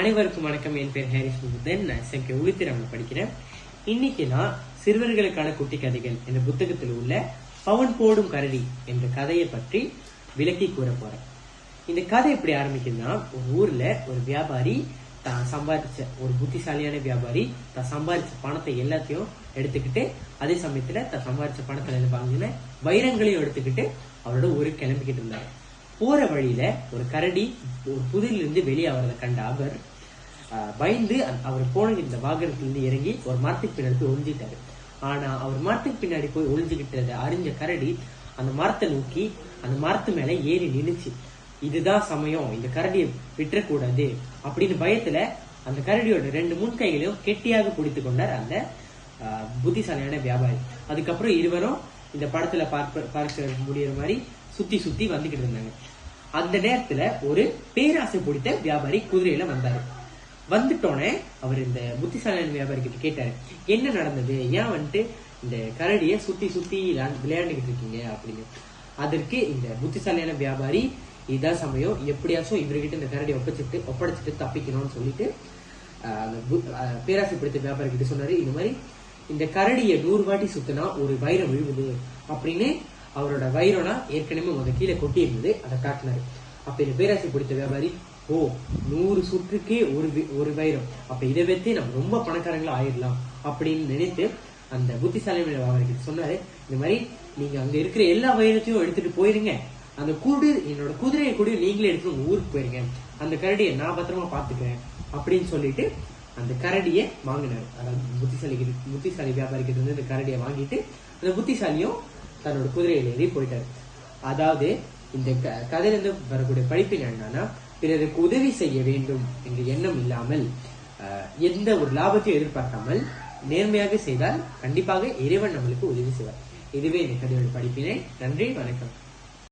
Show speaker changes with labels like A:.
A: அனைவருக்கும் வணக்கம். என் பேர் ஹாரிஸ் முகுதன் நான் எஸ்எம்கே படிக்கிறேன். இன்னைக்கு நான் சிறுவர்களுக்கான குட்டி கதைகள் என்ற புத்தகத்தில் உள்ள பவன் போடும் கரடி என்ற கதையை பற்றி விளக்கி கூற போறேன். இந்த கதை எப்படி ஆரம்பிக்குதுன்னா ஒரு ஊர்ல ஒரு வியாபாரி தான் சம்பாதிச்ச ஒரு புத்திசாலியான வியாபாரி தான் சம்பாதிச்ச பணத்தை எல்லாத்தையும் எடுத்துக்கிட்டு அதே சமயத்துல தான் சம்பாதிச்ச பணத்துல இருந்து வாங்கின வைரங்களையும் எடுத்துக்கிட்டு அவரோட ஊருக்கு கிளம்பிக்கிட்டு இருந்தாரு. போற வழியில ஒரு கரடி ஒரு புதிரிலிருந்து இருந்து வெளியே அவரதை கண்ட அவர் பயந்து அவர் போன இந்த வாகனத்திலிருந்து இறங்கி ஒரு மரத்துக்கு பின்னாடி போய் ஒழிஞ்சிட்டாரு ஆனா அவர் மரத்துக்கு பின்னாடி போய் ஒளிஞ்சுக்கிட்டதை அறிஞ்ச கரடி அந்த மரத்தை நோக்கி அந்த மரத்து மேல ஏறி நின்றுச்சு இதுதான் சமயம். இந்த கரடியை விட்டுறக்கூடாது. அப்படின்னு பயத்துல அந்த கரடியோட ரெண்டு முன் கைகளையும் கெட்டியாக பிடித்து கொண்டார் அந்த புத்திசாலியான வியாபாரி. அதுக்கப்புறம் இருவரும் இந்த படத்துல பார்க்க பார்க்க முடியற மாதிரி சுத்தி சுத்தி வந்துகிட்டு இருந்தாங்க. அந்த நேரத்துல ஒரு பேராசை பிடித்த வியாபாரி குதிரையில வந்தாரு. வந்துட்டோனே அவர் இந்த புத்திசாலியான வியாபாரி கிட்ட கேட்டாரு என்ன நடந்தது? ஏன் வந்துட்டு இந்த கரடிய சுத்தி சுத்தி விளையாண்டுகிட்டு இருக்கீங்க? அப்படின்னு. அதற்கு இந்த புத்திசாலியான வியாபாரி இதான் சமயம். எப்படியாச்சும் இவர்கிட்ட இந்த கரடியை ஒப்படைச்சிட்டு ஒப்படைச்சிட்டு தப்பிக்கணும்னு சொல்லிட்டு அந்த பேராசை பிடித்த வியாபாரி கிட்ட சொன்னாரு இந்த மாதிரி இந்த கரடியை நூறு வாட்டி சுத்தினா ஒரு வைரம் விழுவுது அப்படின்னு அவரோட வைரம்னா ஏற்கனவே உங்க கீழே கொட்டி இருந்தது அதை காட்டினாரு. அப்ப இந்த பேராசை பிடித்த வியாபாரி ஓ நூறு சுற்றுக்கே ஒரு ஒரு வைரம் அப்ப இதை வச்சு நம்ம ரொம்ப பணக்காரங்களா ஆயிடலாம். அப்படின்னு நினைத்து அந்த புத்திசாலியான வியாபாரிக்கு சொன்னாரு இந்த மாதிரி நீங்க அங்க இருக்கிற எல்லா வைரத்தையும் எடுத்துட்டு போயிருங்க. அந்த குடு என்னோட குதிரையை கூட நீங்களே எடுத்து உங்க ஊருக்கு போயிருங்க. அந்த கரடியை நான் பத்திரமா பாத்துக்கிறேன் அப்படின்னு சொல்லிட்டு அந்த கரடியை வாங்கினாரு. அதாவது புத்திசாலி புத்திசாலி வியாபாரிக்கிட்ட இருந்து அந்த கரடியை வாங்கிட்டு அந்த புத்திசாலியும் தன்னோட குதிரையில் ஏறி போயிட்டாரு. அதாவது இந்த க- கதையிலிருந்து வரக்கூடிய படிப்பின் என்னன்னா பிறருக்கு உதவி செய்ய வேண்டும் என்ற எண்ணம் இல்லாமல் எந்த ஒரு லாபத்தையும் எதிர்பார்க்காமல் நேர்மையாக செய்தால் கண்டிப்பாக இறைவன் நம்மளுக்கு உதவி செய்வார். இதுவே இந்த கதையோட படிப்பினை நன்றி வணக்கம்.